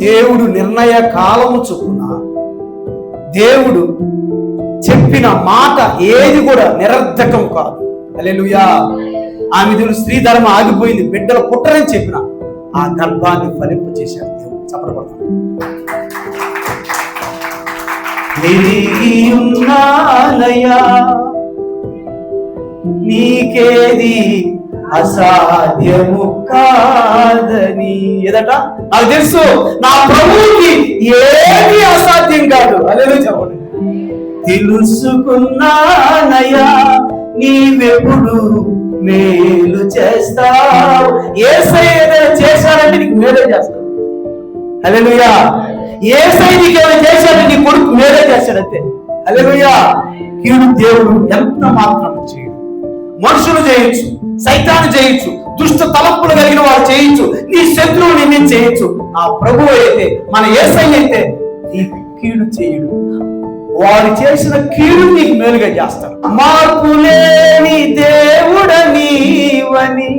దేవుడు నిర్ణయ కాలము చొప్పున దేవుడు చెప్పిన మాట ఏది కూడా నిరర్ధకం కాదు. అలెలుయా ఆమె దేవుడు స్త్రీ ధర్మ ఆగిపోయింది బిడ్డలు పుట్టరని చెప్పిన ఆ గర్భాన్ని ఫలింప చేశాడు దేవుడు చప్పడపడతాడు నీకేది అసాధ్యము కాదని. ఏదట? నాకు తెలుసు. నా ప్రభువుకి ఏది అసాధ్యం కాదు. అనేది చెప్పండి. తెలుసుకున్నానయ్యా నీవెప్పుడు మేలు చేస్తావు? ఏసై ఏదైనా చేశాడంటే నీకు మేలే చేస్తావు అలెలుయ్యా ఏసై నీకు ఏమైనా చేశాడంటే నీ కొడుకు మేలే చేశాడంతే అలెలుయ్యా కీడు దేవుడు ఎంత మాత్రం మనుషులు చేయొచ్చు సైతాన్ని చేయొచ్చు దుష్ట తలంపులు కలిగిన వారు చేయొచ్చు నీ శత్రువు నిన్ను చేయొచ్చు. ఆ ప్రభు అయితే మన ఏసై అయితే నీ కీడు చేయడు. వారు చేసిన కీడు నీకు మేలుగా చేస్తారు. మార్పు లేని దేవుడ నీవని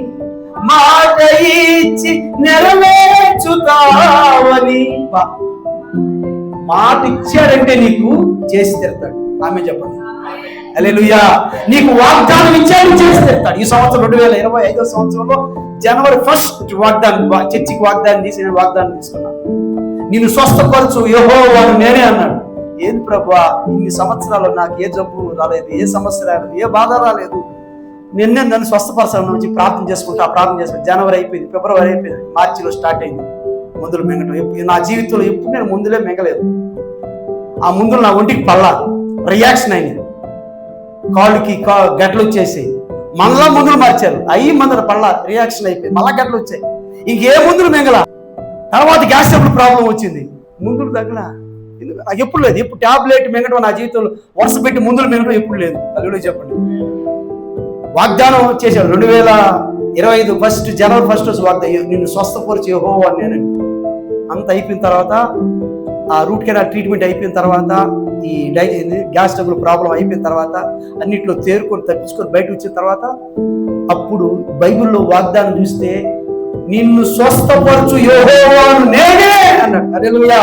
మాట ఇచ్చి నెరవేర్చుతావని. బా. మాట ఇచ్చాడంటే నీకు చేసి తిడతాడు ఆమె చెప్పండి. అలెలుయా నీకు వాగ్దానం ఇచ్చాడు చేసి తెస్తాడు. ఈ సంవత్సరం రెండు వేల ఇరవై ఐదో సంవత్సరంలో జనవరి ఫస్ట్ వాగ్దానం చర్చికి వాగ్దానం తీసి నేను వాగ్దానం తీసుకున్నాను. నిన్ను స్వస్థపరచు యహో వాడు నేనే అన్నాడు. ఏది ప్రభా ఇన్ని సంవత్సరాలు నాకు ఏ జబ్బు రాలేదు ఏ సమస్య రాలేదు ఏ బాధ రాలేదు. నిన్నే నన్ను స్వస్థపరచాలని వచ్చి ప్రార్థన చేసుకుంటా ప్రార్థన చేసుకుంటా. జనవరి అయిపోయింది ఫిబ్రవరి అయిపోయింది మార్చిలో స్టార్ట్ అయింది. మందులు మింగటం. ఎప్పుడు నా జీవితంలో ఎప్పుడు నేను ముందులే మింగలేదు. ఆ ముందులు నా ఒంటికి పల్లా రియాక్షన్ అయింది. కాళ్ళకి కా వచ్చేసి. మనలా మందులు మార్చారు. అయ్యి మందులు పళ్ళ రియాక్షన్ అయిపోయి మళ్ళా గట్లు వచ్చాయి. ఇంకే మందులు మింగల. తర్వాత గ్యాస్ ట్రబుల్ ప్రాబ్లం వచ్చింది. ముందులు తగ్గల. నాకు ఎప్పుడు లేదు. ఇప్పుడు టాబ్లెట్ మింగడం నా జీవితంలో వరుస పెట్టి ముందులు మింగడం ఎప్పుడు లేదు. అది చెప్పండి. వాగ్దానం చేశాడు రెండు వేల ఇరవై ఐదు ఫస్ట్ జనవరి ఫస్ట్ వాగ్దానం. నిన్ను స్వస్థపరిచి హో అని నేను అంత అయిపోయిన తర్వాత ఆ రూట్ కెనాల్ ట్రీట్మెంట్ అయిపోయిన తర్వాత ఈ డై గ్యాస్ ట్రబుల్ ప్రాబ్లం అయిపోయిన తర్వాత అన్నిట్లో తేరుకొని తప్పించుకొని బయట వచ్చిన తర్వాత అప్పుడు బైబిల్లో వాగ్దానం చూస్తే నిన్ను స్వస్థపరచు యెహోవాను నేనే అన్నాడు. అరెలుయా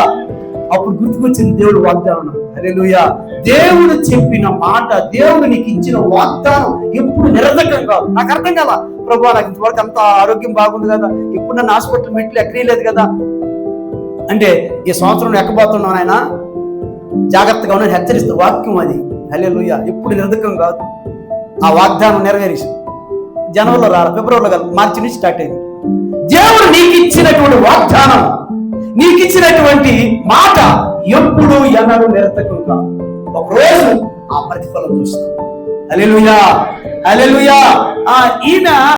అప్పుడు గుర్తుకొచ్చింది దేవుడు వాగ్దానం అరేలుయా దేవుడు చెప్పిన మాట దేవుడు నీకు ఇచ్చిన వాగ్దానం ఎప్పుడు నిరర్ధకం కాదు. నాకు అర్థం కదా ప్రభు నాకు ఇంతవరకు అంత ఆరోగ్యం బాగుంది కదా. ఎప్పుడు నన్ను హాస్పిటల్ మెట్లు ఎక్కలేదు కదా. అంటే ఈ సంవత్సరం ఎక్కబోతున్నాను ఆయన జాగ్రత్తగా ఉన్నాను హెచ్చరిస్తూ వాక్యం అది. హల్లెలూయా. ఎప్పుడు నిర్ధకం కాదు. ఆ వాగ్దానం నెరవేరేసి జనవరిలో రాలి ఫిబ్రవరిలో కాదు. మార్చి నుంచి స్టార్ట్ అయింది. దేవుడు నీకు ఇచ్చినటువంటి వాగ్దానం నీకు ఇచ్చినటువంటి మాట ఎప్పుడు ఎన్నడూ నిరర్థకం కాదు. ఒక రోజు ఆ ప్రతిఫలం చూస్తాం. అలెలుయా అలెలుయా ఆ ఈయన